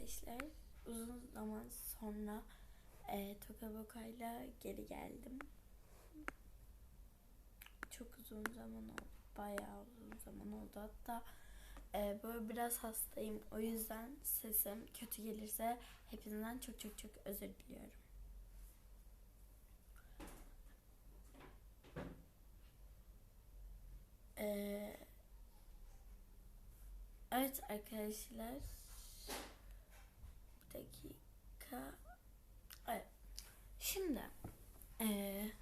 arkadaşlar. Uzun zaman sonra e, Tokaboka'yla geri geldim. Çok uzun zaman oldu. Bayağı uzun zaman oldu. Hatta e, böyle biraz hastayım. O yüzden sesim kötü gelirse hepinizden çok çok çok özür diliyorum. Eee Evet arkadaşlar. Dakika. Evet. Şimdi eee,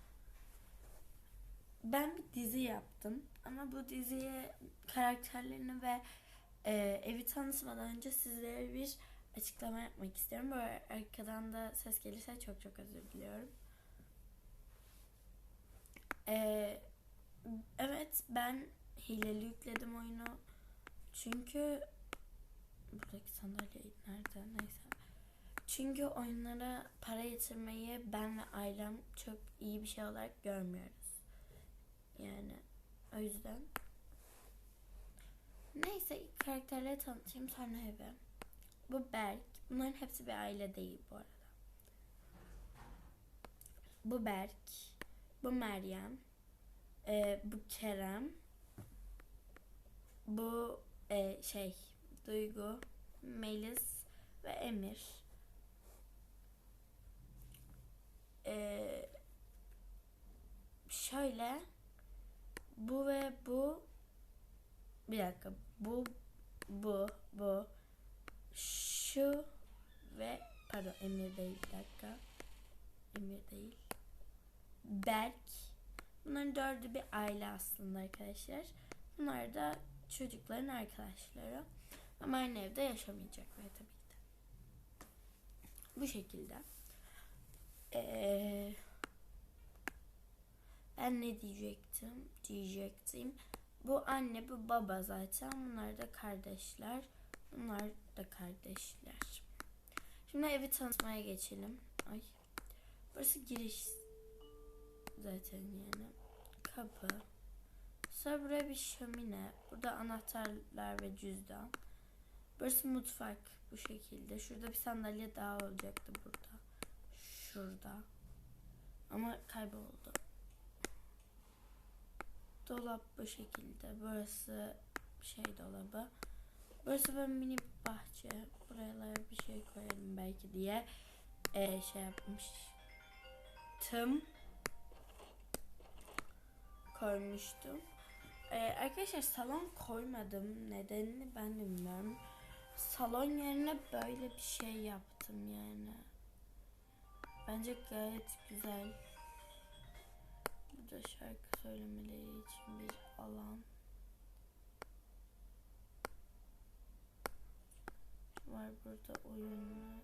ben bir dizi yaptım ama bu diziye karakterlerini ve eee, evi tanıtmadan önce sizlere bir açıklama yapmak istiyorum. Böyle arkadan da ses gelirse çok çok özür diliyorum. Eee, evet ben hileli yükledim oyunu. Çünkü buradaki sandalye nerede neyse. Çünkü oyunlara para yatırmayı ben ve ailem çok iyi bir şey olarak görmüyoruz. Yani o yüzden. Neyse ilk karakterleri tanıtayım sonra eve. Bu Berk. Bunların hepsi bir aile değil bu arada. Bu Berk. Bu Meryem. Ee, bu Kerem. Bu e, şey Duygu, Melis ve Emir. E, şöyle bu ve bu bir dakika bu bu bu şu ve pardon Emir değil bir dakika Emir değil Berk bunların dördü bir aile aslında arkadaşlar bunlar da çocukların arkadaşları. Ama aynı evde yaşamayacaklar tabii ki de. Bu şekilde. Ee, ben ne diyecektim? Diyecektim. Bu anne, bu baba zaten. Bunlar da kardeşler. Bunlar da kardeşler. Şimdi evi tanıtmaya geçelim. Ay. Burası giriş zaten yani. Kapı. Sonra buraya bir şömine. Burada anahtarlar ve cüzdan. Burası mutfak bu şekilde. Şurada bir sandalye daha olacaktı burada. Şurada. Ama kayboldu. Dolap bu şekilde. Burası şey dolabı. Burası böyle mini bahçe. Buralara bir şey koyalım belki diye ee, şey yapmıştım. Koymuştum. Ee, arkadaşlar salon koymadım. Nedenini ben bilmiyorum. Salon yerine böyle bir şey yaptım yani. Bence gayet güzel. Burada şarkı söylemeleri için bir alan. Var burada oyunlu.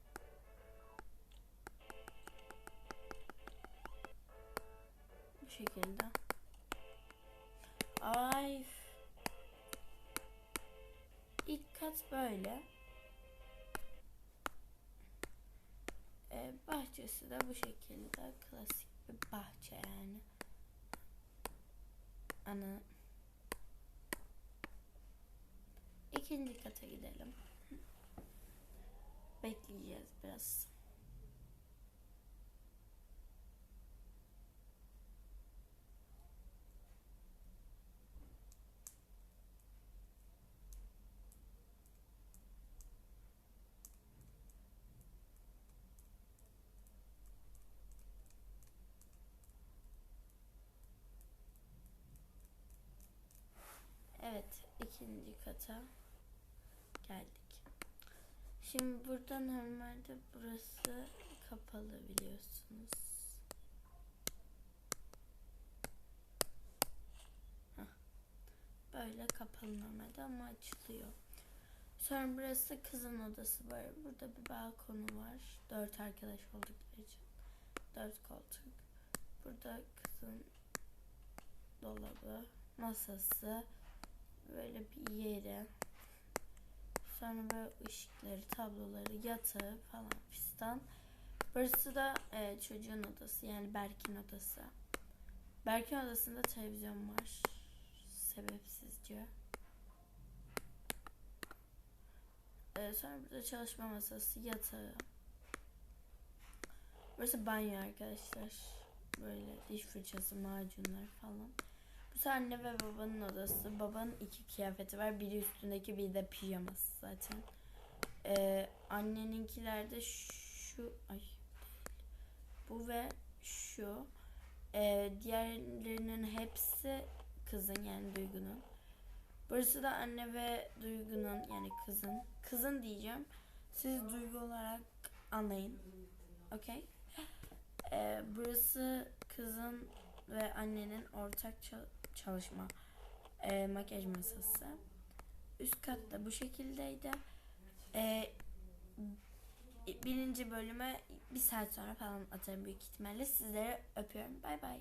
Bu şekilde. Ay. İlk kat böyle. Bahçesi de bu şekilde. Klasik bir bahçe yani. Ana. İkinci kata gidelim. Bekleyeceğiz biraz. Evet, ikinci kata geldik. Şimdi burada normalde burası kapalı biliyorsunuz. Böyle kapalı normalde ama açılıyor. Sonra burası kızın odası var. Burada bir balkonu var. Dört arkadaş oldukları için. Dört koltuk. Burada kızın dolabı, masası, böyle bir yeri. Sonra böyle ışıkları, tabloları, yatağı falan fistan. Burası da e, çocuğun odası yani Berk'in odası. Berk'in odasında televizyon var. Sebepsizce. Ee, sonra burada çalışma masası, yatağı. Burası banyo arkadaşlar. Böyle diş fırçası, macunlar falan. Bu anne ve babanın odası. Babanın iki kıyafeti var. Biri üstündeki biri de pijaması zaten. Ee, anneninkiler de şu ay bu ve şu. Ee, diğerlerinin hepsi kızın yani Duygu'nun. Burası da anne ve Duygu'nun yani kızın. Kızın diyeceğim. Siz Duygu olarak anlayın. Okey? Ee, burası kızın ve annenin ortak ça- çalışma ee, makyaj masası. Üst katta bu şekildeydi. Ee, birinci bölüme bir saat sonra falan atarım büyük ihtimalle. Sizleri öpüyorum. Bay bay.